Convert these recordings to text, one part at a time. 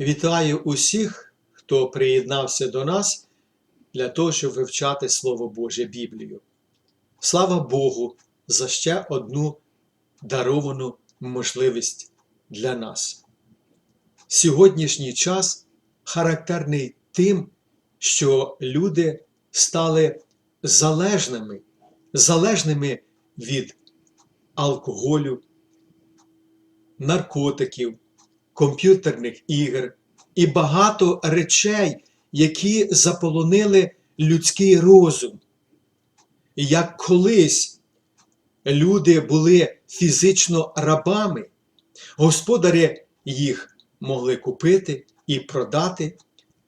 Вітаю усіх, хто приєднався до нас для того, щоб вивчати Слово Боже Біблію. Слава Богу за ще одну даровану можливість для нас. Сьогоднішній час характерний тим, що люди стали залежними, залежними від алкоголю, наркотиків, комп'ютерних ігор і багато речей, які заполонили людський розум. Як колись люди були фізично рабами, господарі їх могли купити і продати.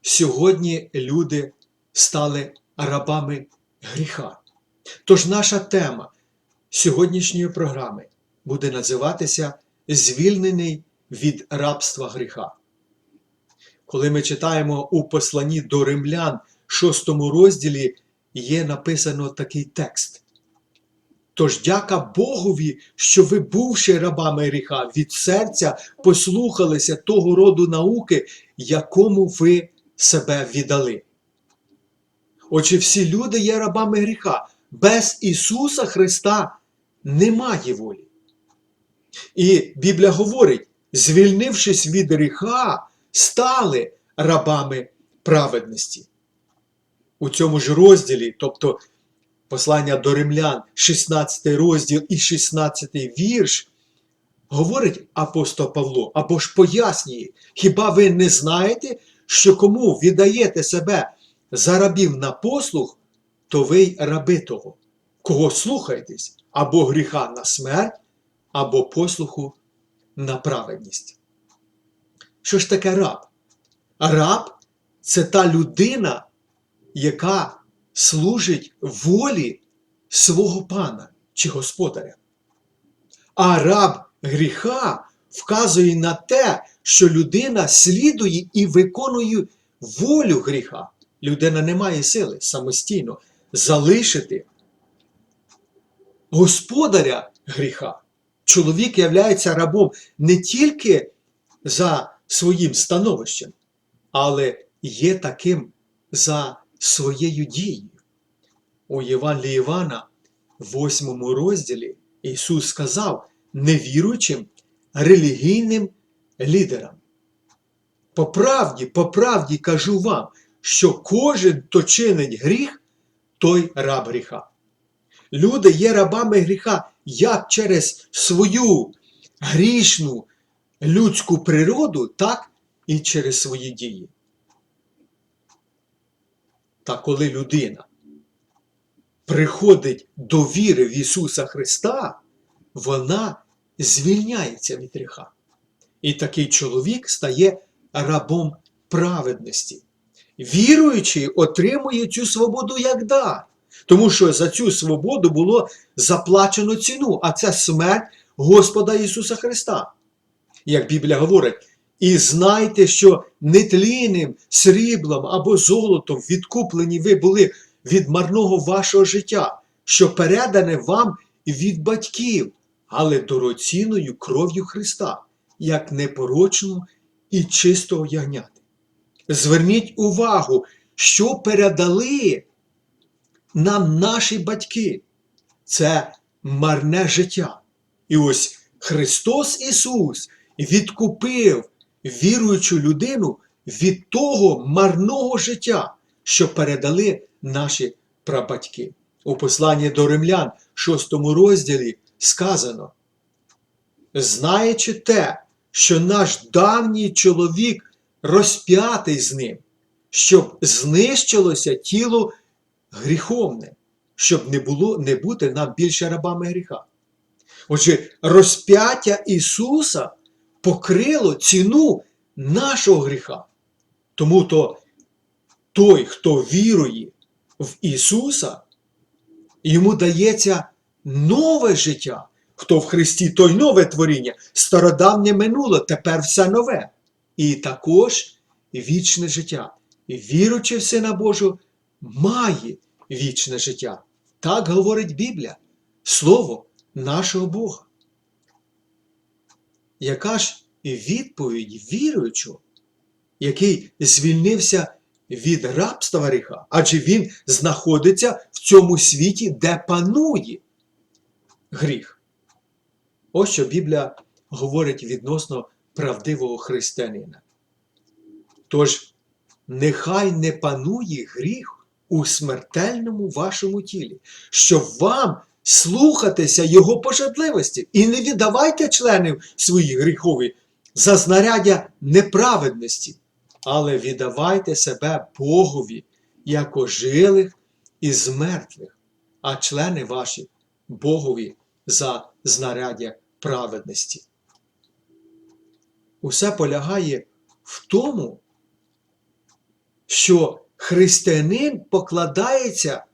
Сьогодні люди стали рабами гріха. Тож наша тема сьогоднішньої програми буде називатися Звільнений від рабства гріха. Коли ми читаємо у посланні до римлян, шостому розділі, є написано такий текст. Тож дяка Богові, що ви, бувши рабами гріха, від серця послухалися того роду науки, якому ви себе віддали. Отже, всі люди є рабами гріха. Без Ісуса Христа немає волі. І Біблія говорить, звільнившись від гріха, стали рабами праведності. У цьому ж розділі, тобто послання до римлян, 16 розділ і 16 вірш, говорить апостол Павло або ж пояснює, хіба ви не знаєте, що кому віддаєте себе за рабів на послуг, то ви й раби того, кого слухаєтесь, або гріха на смерть, або послуху на праведність. Що ж таке раб? Раб це та людина, яка служить волі свого пана чи господаря. А раб гріха вказує на те, що людина слідує і виконує волю гріха. Людина не має сили самостійно залишити господаря гріха. Чоловік являється рабом не тільки за своїм становищем, але є таким за своєю дією. У Євангелії Івана, в 8 розділі, Ісус сказав невіруючим релігійним лідерам. По правді, по правді кажу вам, що кожен, хто чинить гріх, той раб гріха. Люди є рабами гріха як через свою грішну людську природу, так і через свої дії. Та коли людина приходить до віри в Ісуса Христа, вона звільняється від гріха. І такий чоловік стає рабом праведності. Віруючий отримує цю свободу як дар. Тому що за цю свободу було заплачено ціну, а це смерть Господа Ісуса Христа. Як Біблія говорить, і знайте, що нетлінним сріблом або золотом відкуплені ви були від марного вашого життя, що передане вам від батьків, але дорогоцінною кров'ю Христа, як непорочну і чистого ягняти. Зверніть увагу, що передали нам наші батьки. Це марне життя. І ось Христос Ісус відкупив віруючу людину від того марного життя, що передали наші прабатьки. У посланні до римлян, 6 розділі, сказано: знаючи те, що наш давній чоловік розп'ятий з ним, щоб знищилося тіло гріховне, щоб не було не бути нам більше рабами гріха. Отже, розп'яття Ісуса покрило ціну нашого гріха. Тому то той, хто вірує в Ісуса, йому дається нове життя. Хто в Христі, той нове творіння, стародавнє минуло, тепер все нове. І також вічне життя. Віруючи в Сина Божого, має вічне життя. Так говорить Біблія, Слово нашого Бога. Яка ж відповідь віруючого який звільнився від рабства гріха, адже він знаходиться в цьому світі, де панує гріх. Ось що Біблія говорить відносно правдивого християнина. Тож, нехай не панує гріх у смертельному вашому тілі, щоб вам слухатися Його пожадливості і не віддавайте членів своїх гріхові за знаряддя неправедності, але віддавайте себе Богові, як ожилих із мертвих, а члени ваші Богові за знаряддя праведності. Усе полягає в тому, що християнин покладається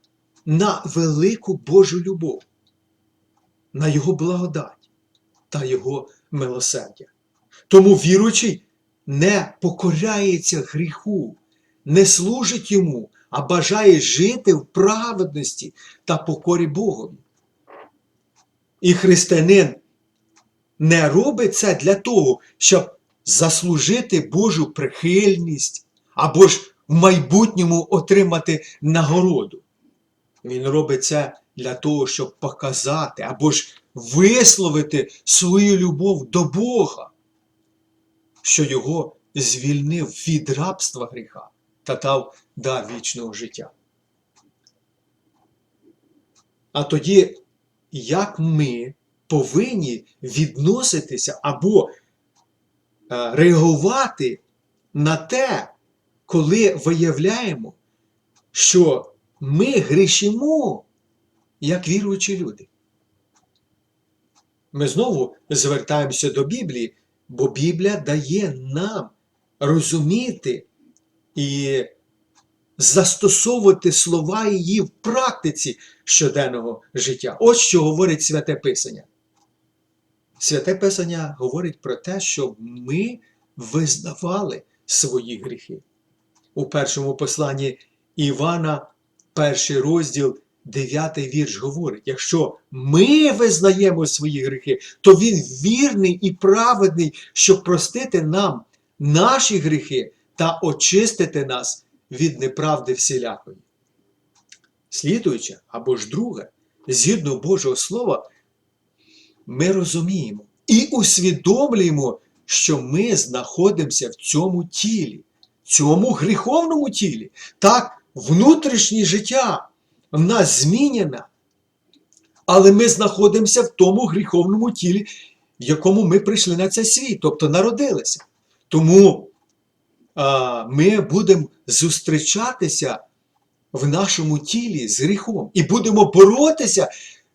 на велику Божу любов, на Його благодать та Його милосердя. Тому віруючий не покоряється гріху, не служить йому, а бажає жити в праведності та покорі Богові. І християнин не робить це для того, щоб заслужити Божу прихильність або ж в майбутньому отримати нагороду. Він робить це для того, щоб показати або ж висловити свою любов до Бога, що його звільнив від рабства гріха та дав дар вічного життя. А тоді, як ми повинні відноситися або е, реагувати на те, коли виявляємо, що ми грішимо, як віруючі люди. Ми знову звертаємося до Біблії, бо Біблія дає нам розуміти і застосовувати слова її в практиці щоденного життя. Ось що говорить Святе Писання. Святе Писання говорить про те, щоб ми визнавали свої гріхи. У першому посланні Івана, перший розділ, дев'ятий вірш говорить: якщо ми визнаємо свої гріхи, то Він вірний і праведний, щоб простити нам наші гріхи та очистити нас від неправди всілякої. Слідуючи, або ж друге, згідно Божого Слова, ми розуміємо і усвідомлюємо, що ми знаходимося в цьому тілі, цьому гріховному тілі. Так, внутрішнє життя в нас змінене, але ми знаходимося в тому гріховному тілі, в якому ми прийшли на цей світ, тобто народилися. Тому а, ми будемо зустрічатися в нашому тілі з гріхом і будемо боротися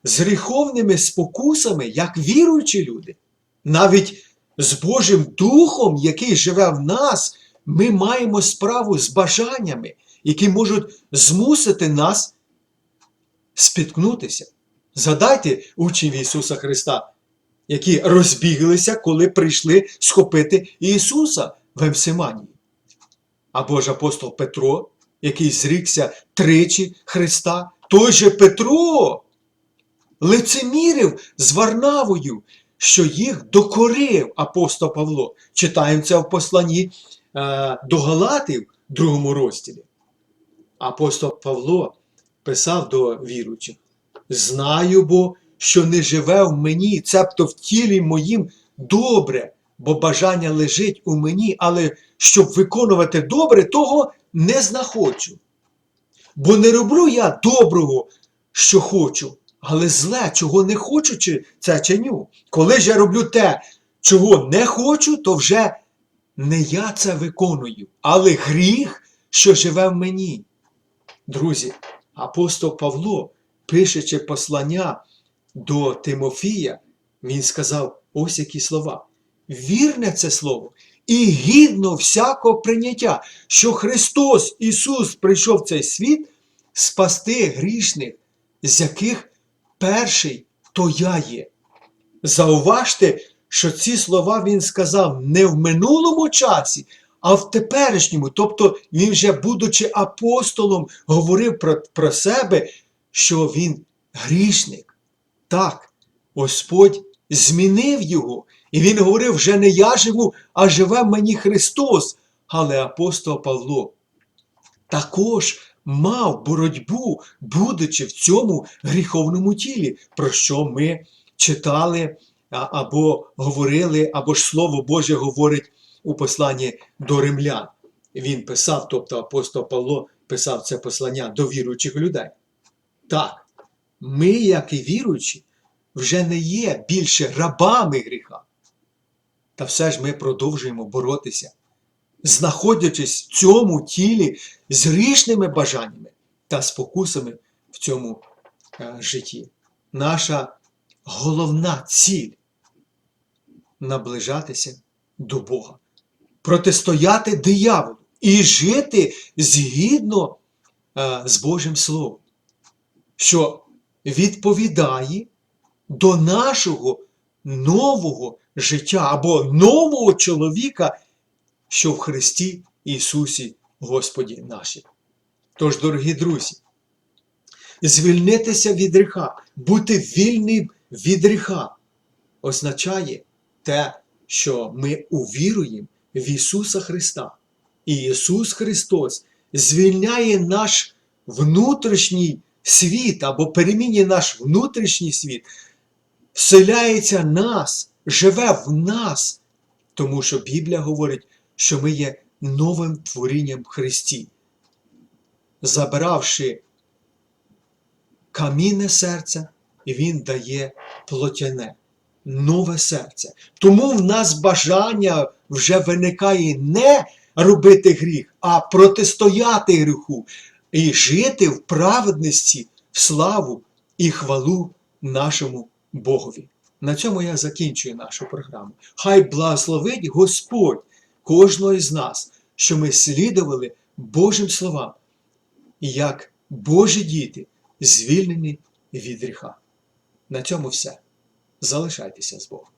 з гріховними спокусами, як віруючі люди. Навіть з Божим Духом, який живе в нас, ми маємо справу з бажаннями, які можуть змусити нас спіткнутися. Згадайте учнів Ісуса Христа, які розбіглися, коли прийшли схопити Ісуса в Емсиманії. Або ж апостол Петро, який зрікся тричі Христа, той же Петро лицемірив з Варнавою, що їх докорив апостол Павло. Читаємо це в посланні до Галатів, другому розділі. Апостол Павло писав до віруючих: Знаю бо, що не живе в мені, цебто в тілі моїм добре, бо бажання лежить у мені, але щоб виконувати добре, того не знаходжу. Бо не роблю я доброго, що хочу, але зле, чого не хочу, чи це чиню. Коли ж я роблю те, чого не хочу, то вже не я це виконую, але гріх, що живе в мені. Друзі, апостол Павло, пишучи послання до Тимофія, він сказав ось які слова. Вірне це слово і гідно всякого прийняття, що Христос Ісус прийшов в цей світ спасти грішних, з яких перший то я є. Зауважте, що ці слова Він сказав не в минулому часі, а в теперішньому. Тобто він вже, будучи апостолом, говорив про, про себе, що він грішник. Так, Господь змінив його. І він говорив: вже не я живу, а живе мені Христос. Але апостол Павло також мав боротьбу, будучи в цьому гріховному тілі, про що ми читали або говорили, або ж Слово Боже говорить у посланні до римлян. Він писав, тобто апостол Павло писав це послання до віруючих людей. Так, ми, як і віруючі, вже не є більше рабами гріха. Та все ж ми продовжуємо боротися, знаходячись в цьому тілі з грішними бажаннями та спокусами в цьому е, житті. Наша головна ціль наближатися до Бога, протистояти дияволу і жити згідно е, з Божим Словом, що відповідає до нашого нового життя або нового чоловіка, що в Христі Ісусі Господі наші. Тож, дорогі друзі, звільнитися від гріха, бути вільним від гріха означає те, що ми увіруємо в Ісуса Христа. І Ісус Христос звільняє наш внутрішній світ або перемінює наш внутрішній світ, вселяється нас, живе в нас, тому що Біблія говорить, що ми є новим творінням в Христі. Забравши камінне серце, Він дає плотяне, нове серце. Тому в нас бажання вже виникає не робити гріх, а протистояти гріху і жити в праведності, в славу і хвалу нашому Богові. На цьому я закінчую нашу програму. Хай благословить Господь кожного із нас, що ми слідували Божим словам, як Божі діти звільнені від гріха. На цьому все. Залишайтеся з Богом.